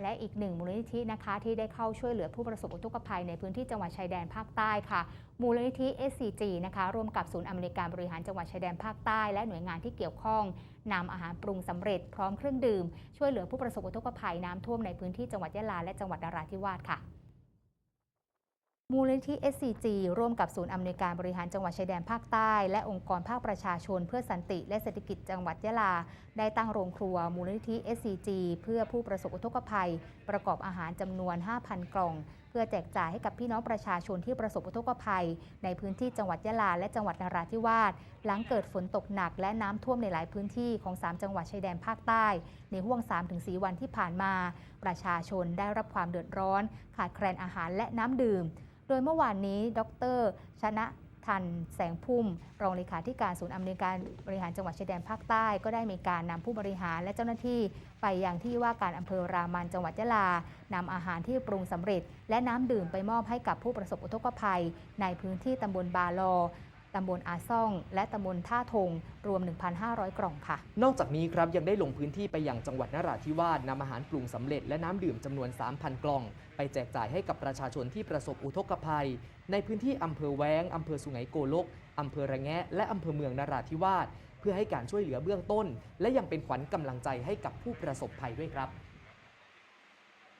และอีกหนึ่งมูลนิธินะคะที่ได้เข้าช่วยเหลือผู้ประสบอุทกภัยในพื้นที่จังหวัดชายแดนภาคใต้ค่ะ มูลนิธิ SCG นะคะร่วมกับศูนย์อเมริการบริหารจังหวัดชายแดนภาคใต้ และหน่วยงานที่เกี่ยวข้องนำอาหารปรุงสำเร็จพร้อมเครื่องดื่ม ช่วยเหลือผู้ประสบอุทกภัยน้ำท่วมในพื้นที่จังหวัดยะลาและจังหวัดนราธิวาสค่ะ มูลนิธิ SCG ร่วมกับศูนย์อำนวยการบริหารจังหวัดชายแดนภาคใต้ และองค์กรภาคประชาชนเพื่อสันติและเศรษฐกิจจังหวัดยะลา ได้ตั้งโรงครัวมูลนิธิ SCG เพื่อผู้ประสบอุทกภัย ประกอบอาหารจำนวน 5,000 กล่อง เพื่อแจกจ่ายให้กับพี่น้องประชาชนที่ประสบอุทกภัย ในพื้นที่จังหวัดยะลาและจังหวัดนราธิวาสหลังเกิดฝนตกหนักและน้ำท่วมในหลายพื้นที่ของ 3 จังหวัดชายแดนภาคใต้ ในห่วง 3-4 วันที่ผ่านมา ประชาชนได้รับความเดือดร้อน ขาดแคลนอาหารและน้ำดื่ม โดยเมื่อวานนี้ ดร ชนะ ทันแสงพุ่ม รองเลขาธิการศูนย์อำนวยการบริหารจังหวัดชายแดนภาคใต้ ก็ได้มีการนำผู้บริหารและเจ้าหน้าที่ ไปยังที่ว่าการอำเภอรามันจังหวัดยะลานำอาหารที่ปรุงสำเร็จ และน้ำดื่มไปมอบให้กับผู้ประสบอุทกภัย ในพื้นที่ตำบลบาลอ ตำบลอาซ่อง และตำบลท่าทง รวม 1,500 กล่องค่ะ นอกจากนี้ครับยังได้ลงพื้นที่ไปยังจังหวัดนราธิวาสนำอาหารปรุงสำเร็จและน้ำดื่มจำนวน 3,000 กล่อง ไปแจกจ่ายให้กับประชาชนที่ประสบอุทกภัย ในพื้นที่อำเภอแว้งอำเภอสุไหงโกลกอำเภอระแงะ และอำเภอเมืองนราธิวาสเพื่อให้การช่วยเหลือเบื้องต้น และยังเป็นขวัญกำลังใจให้กับผู้ประสบภัยด้วยครับ